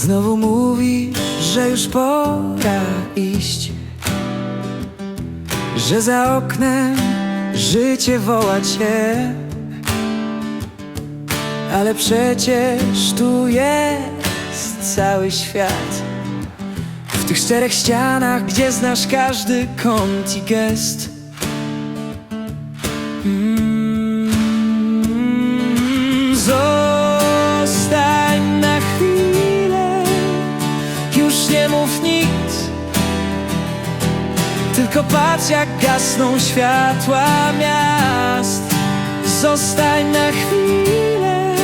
Znowu mówi, że już pora iść Że za oknem życie woła cię. Ale przecież tu jest cały świat. W tych czterech ścianach, gdzie znasz każdy kąt i gest nie mów nic. Tylko patrz jak gasną światła miast. Zostań na chwilę,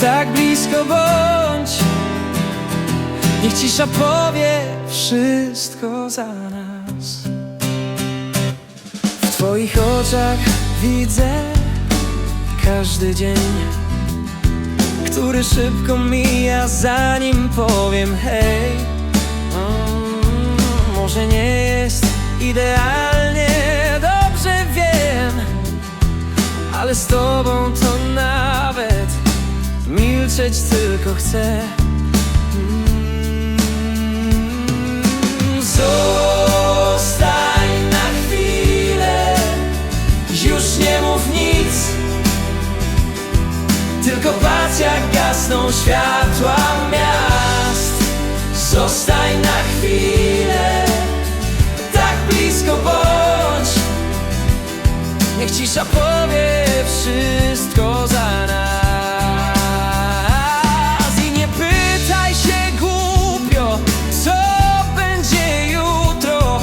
tak blisko bądź. Niech cisza powie wszystko za nas. W twoich oczach widzę każdy dzień Który szybko mija zanim powiem hej Mm, Może nie jest idealnie, dobrze wiem Ale z tobą to nawet milczeć tylko chcę. Mm, Zostań Tylko patrz jak gasną światła miast. Zostań na chwilę Tak blisko bądź. Niech cisza powie wszystko za nas. I nie pytaj się głupio Co będzie jutro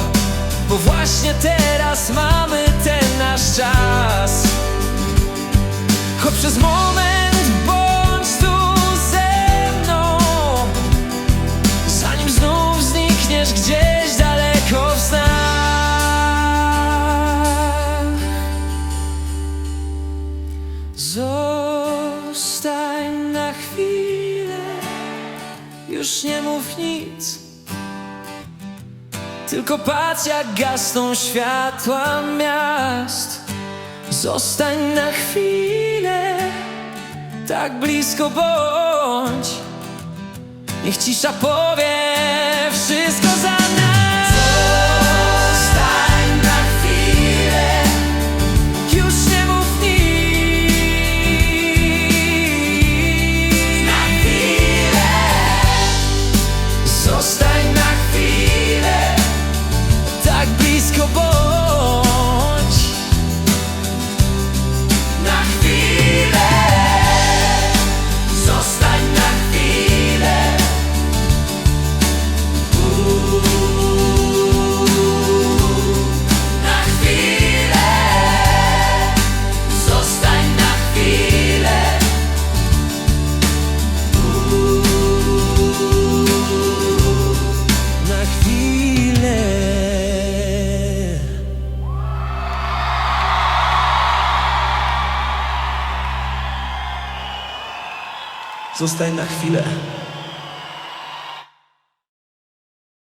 Bo właśnie teraz mamy ten nasz czas. Choć przez moment gdzieś daleko w snach Zostań na chwilę. Już nie mów nic. Tylko patrz jak gasną światła miast. Zostań na chwilę. Tak blisko bądź. Niech cisza powie wszystko Zostań na chwilę.